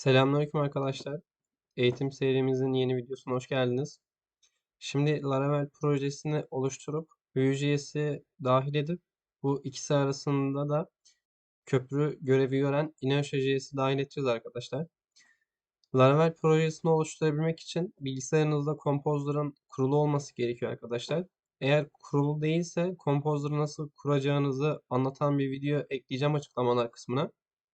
Selamünaleyküm arkadaşlar. Eğitim serimizin yeni videosuna hoş geldiniz. Şimdi Laravel projesini oluşturup Vue.js'i dahil edip bu ikisi arasında da köprü görevi gören Inertia.js'i dahil edeceğiz arkadaşlar. Laravel projesini oluşturabilmek için bilgisayarınızda Composer'ın kurulu olması gerekiyor arkadaşlar. Eğer kurulu değilse Composer'ı nasıl kuracağınızı anlatan bir video ekleyeceğim açıklamalar kısmına.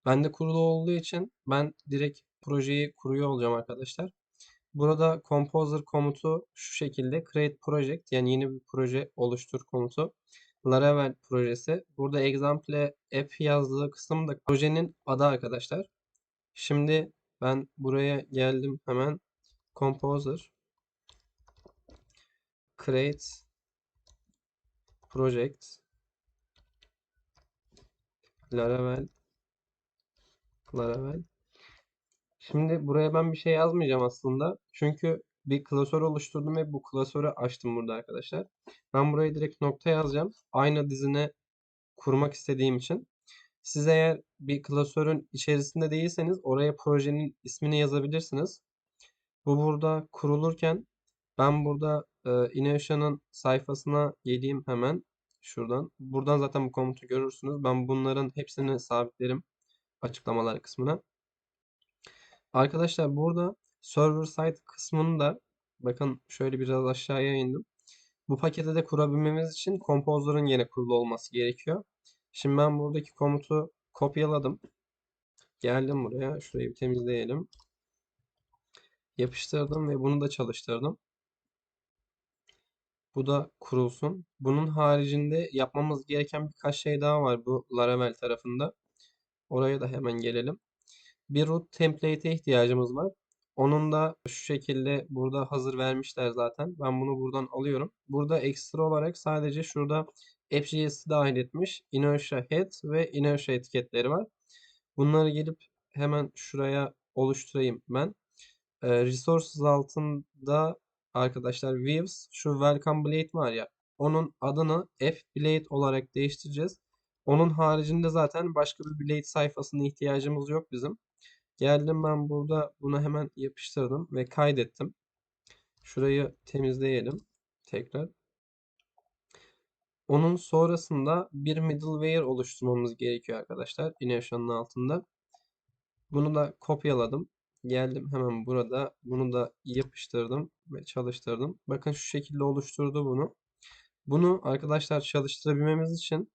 Bende kurulu olduğu için ben direkt projeyi kuruyor olacağım arkadaşlar. Burada Composer komutu şu şekilde Create Project yani yeni bir proje oluştur komutu. Laravel projesi. Burada example app yazdığı kısım da projenin adı arkadaşlar. Şimdi ben buraya geldim hemen. Composer Create Project Laravel Laravel. Şimdi buraya ben bir şey yazmayacağım aslında. Çünkü bir klasör oluşturdum ve bu klasörü açtım burada arkadaşlar. Ben buraya direkt nokta yazacağım. Aynı dizine kurmak istediğim için. Siz eğer bir klasörün içerisinde değilseniz oraya projenin ismini yazabilirsiniz. Bu burada kurulurken ben burada e, Innovation'ın sayfasına geleyim hemen şuradan. Buradan zaten bu komutu görürsünüz. Ben bunların hepsini sabitlerim açıklamalar kısmına. Arkadaşlar burada server side kısmında bakın şöyle biraz aşağıya indim. Bu paketi de kurabilmemiz için Composer'ın yine kurulu olması gerekiyor. Şimdi ben buradaki komutu kopyaladım. Geldim buraya. Şurayı bir temizleyelim. Yapıştırdım ve bunu da çalıştırdım. Bu da kurulsun. Bunun haricinde yapmamız gereken birkaç şey daha var bu Laravel tarafında. Oraya da hemen gelelim. Bir root template'e ihtiyacımız var. Onun da şu şekilde burada hazır vermişler zaten. Ben bunu buradan alıyorum. Burada ekstra olarak sadece şurada app.js'i dahil etmiş. Inertia head ve inertia etiketleri var. Bunları gelip hemen şuraya oluşturayım ben. Ee, resources altında arkadaşlar views şu welcome blade var ya onun adını f blade olarak değiştireceğiz. Onun haricinde zaten başka bir blade sayfasına ihtiyacımız yok bizim. Geldim ben burada bunu hemen yapıştırdım ve kaydettim. Şurayı temizleyelim tekrar. Onun sonrasında bir middleware oluşturmamız gerekiyor arkadaşlar. Inertia'nın altında. Bunu da kopyaladım. Geldim hemen burada. Bunu da yapıştırdım ve çalıştırdım. Bakın şu şekilde oluşturdu bunu. Bunu arkadaşlar çalıştırabilmemiz için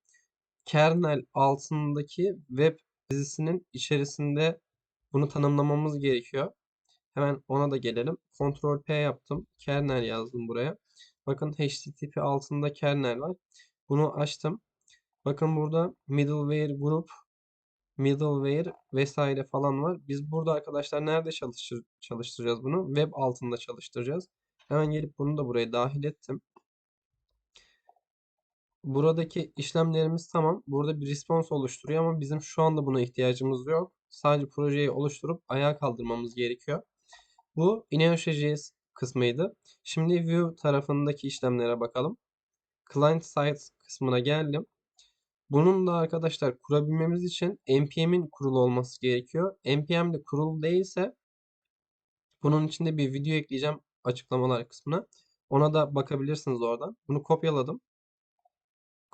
kernel altındaki web dizisinin içerisinde bunu tanımlamamız gerekiyor. Hemen ona da gelelim. Ctrl P yaptım. Kernel yazdım buraya. Bakın HTTP altında kernel var. Bunu açtım. Bakın burada middleware group, middleware vesaire falan var. Biz burada arkadaşlar nerede çalıştır çalıştıracağız bunu? Web altında çalıştıracağız. Hemen gelip bunu da buraya dahil ettim. Buradaki işlemlerimiz tamam. Burada bir response oluşturuyor ama bizim şu anda buna ihtiyacımız yok. Sadece projeyi oluşturup ayağa kaldırmamız gerekiyor. Bu Inertia.js kısmıydı. Şimdi Vue tarafındaki işlemlere bakalım. Client Side kısmına geldim. Bunun da arkadaşlar kurabilmemiz için npm'in kurulu olması gerekiyor. npm de kurulu değilse bunun içinde bir video ekleyeceğim açıklamalar kısmına. Ona da bakabilirsiniz oradan. Bunu kopyaladım.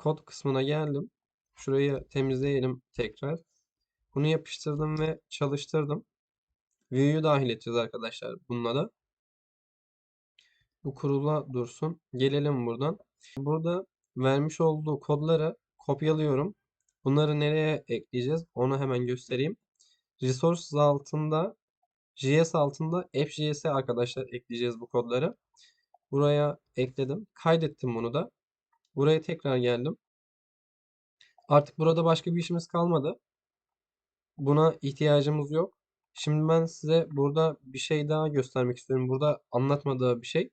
Kod kısmına geldim. Şurayı temizleyelim tekrar. Bunu yapıştırdım ve çalıştırdım. Vue'yu dahil edeceğiz arkadaşlar bununla da. Bu kurula dursun. Gelelim buradan. Burada vermiş olduğu kodları kopyalıyorum. Bunları nereye ekleyeceğiz? Onu hemen göstereyim. Resources altında JS altında App.js'e arkadaşlar ekleyeceğiz bu kodları. Buraya ekledim. Kaydettim bunu da. Buraya tekrar geldim. Artık burada başka bir işimiz kalmadı. Buna ihtiyacımız yok. Şimdi ben size burada bir şey daha göstermek istiyorum. Burada anlatmadığı bir şey.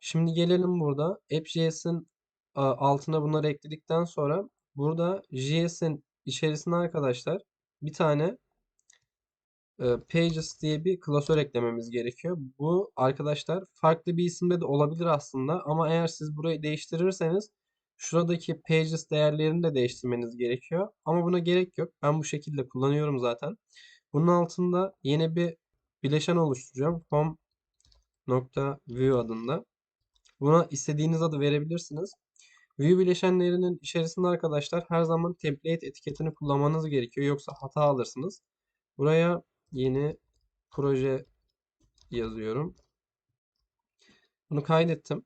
Şimdi gelelim burada. App.js'in altına bunları ekledikten sonra burada JS'in içerisine arkadaşlar bir tane Pages diye bir klasör eklememiz gerekiyor. Bu arkadaşlar farklı bir isimde de olabilir aslında ama eğer siz burayı değiştirirseniz Şuradaki pages değerlerini de değiştirmeniz gerekiyor. Ama buna gerek yok. Ben bu şekilde kullanıyorum zaten. Bunun altında yeni bir bileşen oluşturacağım. Home nokta view adında. Buna istediğiniz adı verebilirsiniz. View bileşenlerinin içerisinde arkadaşlar her zaman template etiketini kullanmanız gerekiyor. Yoksa hata alırsınız. Buraya yeni proje yazıyorum. Bunu kaydettim.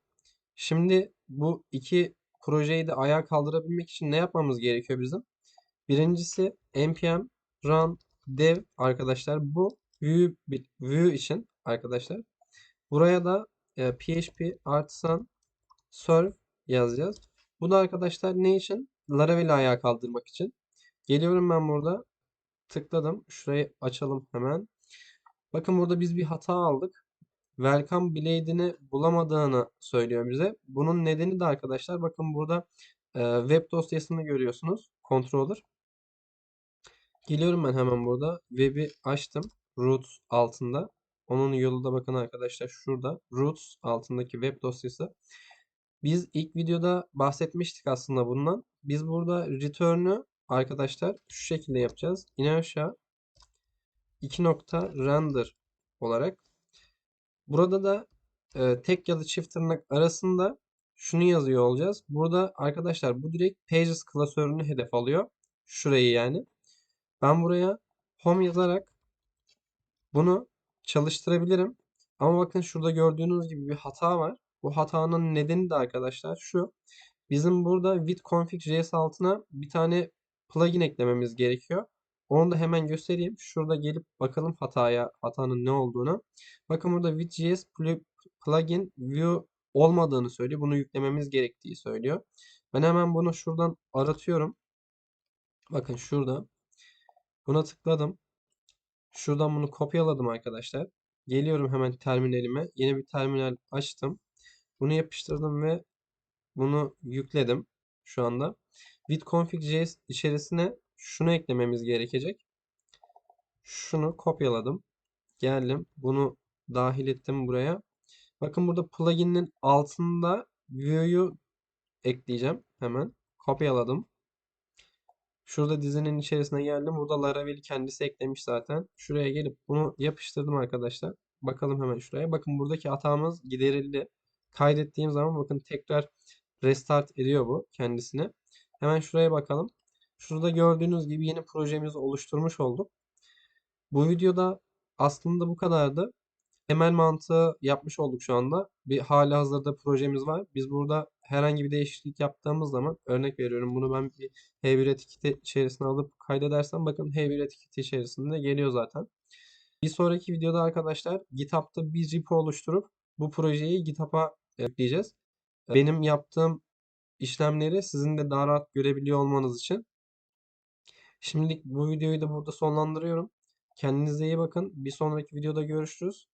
Şimdi bu iki projeyi de ayağa kaldırabilmek için ne yapmamız gerekiyor bizim? Birincisi npm run dev arkadaşlar bu view, view için arkadaşlar. Buraya da e, php artisan serve yazacağız. Bu da arkadaşlar ne için? Laravel'i ayağa kaldırmak için. Geliyorum ben burada. Tıkladım. Şurayı açalım hemen. Bakın burada biz bir hata aldık. Welcome Blade'ini bulamadığını söylüyor bize. Bunun nedeni de arkadaşlar bakın burada e, web dosyasını görüyorsunuz. Controller. Geliyorum ben hemen burada. Web'i açtım. Roots altında. Onun yolu da bakın arkadaşlar şurada. Roots altındaki web dosyası. Biz ilk videoda bahsetmiştik aslında bundan. Biz burada return'ü arkadaşlar şu şekilde yapacağız. İner aşağı 2 nokta render olarak. Burada da e, tek ya da çift tırnak arasında şunu yazıyor olacağız. Burada arkadaşlar bu direkt pages klasörünü hedef alıyor. Şurayı yani. Ben buraya home yazarak bunu çalıştırabilirim. Ama bakın şurada gördüğünüz gibi bir hata var. Bu hatanın nedeni de arkadaşlar şu. Bizim burada with config.js altına bir tane plugin eklememiz gerekiyor. Onu da hemen göstereyim. Şurada gelip bakalım hataya, hatanın ne olduğunu. Bakın burada with.js plugin view olmadığını söylüyor. Bunu yüklememiz gerektiği söylüyor. Ben hemen bunu şuradan aratıyorum. Bakın şurada. Buna tıkladım. Şuradan bunu kopyaladım arkadaşlar. Geliyorum hemen terminalime. Yeni bir terminal açtım. Bunu yapıştırdım ve bunu yükledim şu anda. With config.js içerisine şunu eklememiz gerekecek. Şunu kopyaladım. Geldim. Bunu dahil ettim buraya. Bakın burada plugin'in altında view'yu ekleyeceğim. Hemen kopyaladım. Şurada dizinin içerisine geldim. Burada Laravel'i kendisi eklemiş zaten. Şuraya gelip bunu yapıştırdım arkadaşlar. Bakalım hemen şuraya. Bakın buradaki hatamız giderildi. Kaydettiğim zaman bakın tekrar restart ediyor bu kendisini. Hemen şuraya bakalım. Şurada gördüğünüz gibi yeni projemizi oluşturmuş olduk. Bu videoda aslında bu kadardı. Temel mantığı yapmış olduk şu anda. Bir hali hazırda projemiz var. Biz burada herhangi bir değişiklik yaptığımız zaman örnek veriyorum bunu ben bir H1 etiketi içerisine alıp kaydedersem bakın H1 etiketi içerisinde geliyor zaten. Bir sonraki videoda arkadaşlar GitHub'da bir repo oluşturup bu projeyi GitHub'a ekleyeceğiz. Benim yaptığım işlemleri sizin de daha rahat görebiliyor olmanız için. Şimdilik bu videoyu da burada sonlandırıyorum. Kendinize iyi bakın. Bir sonraki videoda görüşürüz.